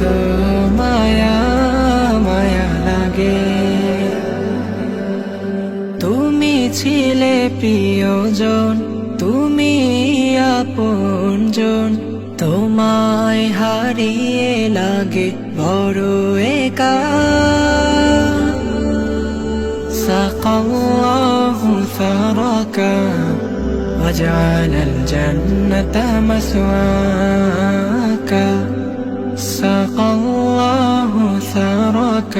এত মায়া মায়া লাগে তুমি ছিলে প্রিয়জন তুমি আপনজন তোমায় হারিয়ে লাগে বড় একা سقى الله ثرك وجعل الجنة مسواك سقى الله ثرك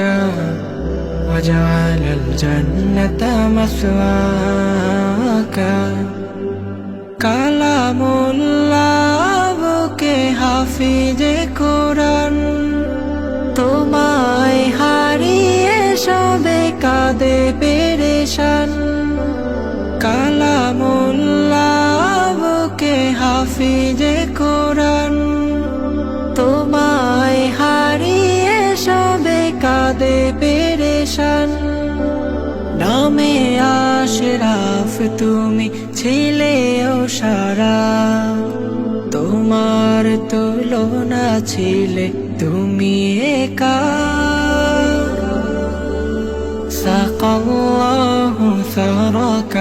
وجعل الجنة مسواك كلام الله বুকে হাফিজে কোরআন তোমায় হারিয়ে সবে কাঁদে পেরেশান কালামুল্লাহকে হাফিজে কোরআন আশরাফ তুমি ছিলে ও সারা তোমার তুলনা ছিলে তুমি একা سقى الله ثرك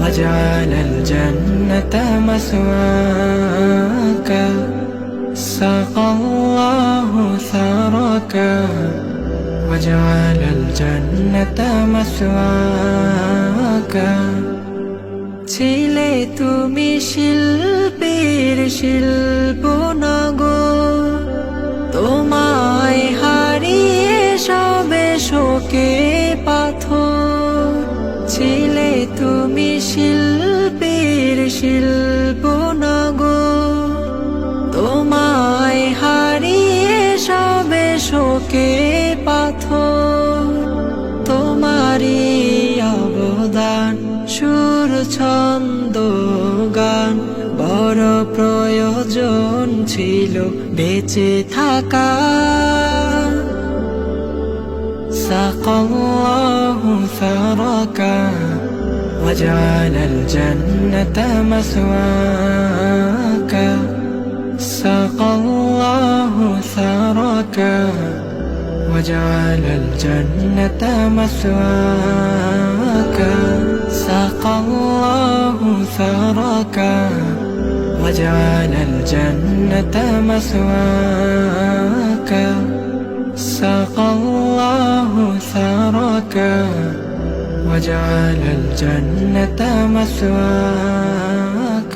وجعل الجنة مسواك سقى الله ثرك وجعل الجنة مسواك ছিলে তুমি শিল্পীর শিল্প নগর তোমায় হারিয়ে সবে শোকে পাথর ছিলে তুমি শিল্পীর শিল্প অবদান সুর ছন্দ গান বড় প্রয়োজন ছিল বেঁচে থাকা سقى الله ثرك وجعل الجنة مسواك سقى الله ثرك وجعل الجنة ثراك ساق الله ثراك وجعل الجنة مثواك. ساق الله ثراك وجعل الجنة مثواك.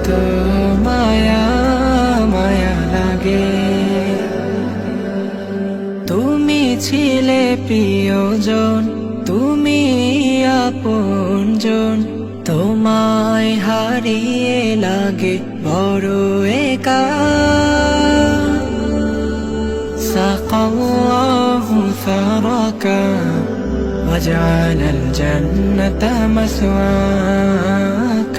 এত মায়া মায়া লাগে তুমি ছিলে প্রিয়জন তুমি আপনজন তোমায় হারিয়ে লাগে বড় একা سقى الله ثرك وجعل الجنة مسواك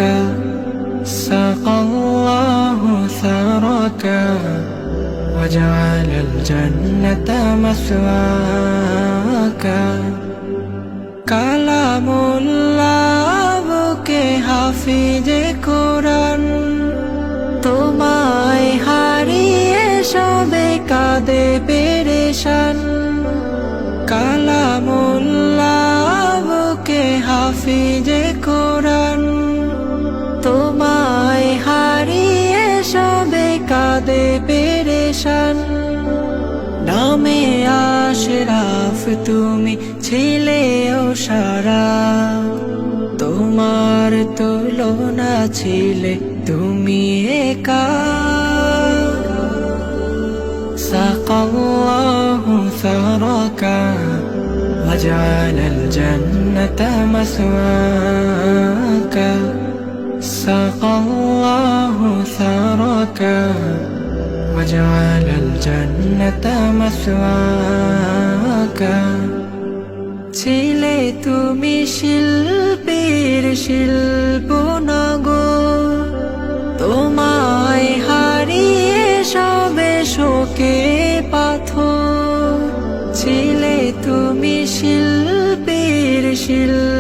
سقى الله ثرك وجعل الجنة مسواك كلام الله বুকে হাফিজে কোরআন তোমায় হারিয়ে সবে কাঁদে পেরেশান কালামুল্লাহ হাফিজে কোরআন কাঁদে পেরেশান নামে আশরাফ তুমি ছিলে ও সারা তোমার তুলনা ছিলে তুমি একা سقى الله ثرك وجعل الجنة مسواك سقى الله ثرك وجعل الجنة مسواك ছিলে তুমি শিল্পীর শিল্প নগর তোমায় হারিয়ে সবে শোকে পাথর ছিলে তুমি শিল্পীর শিল্প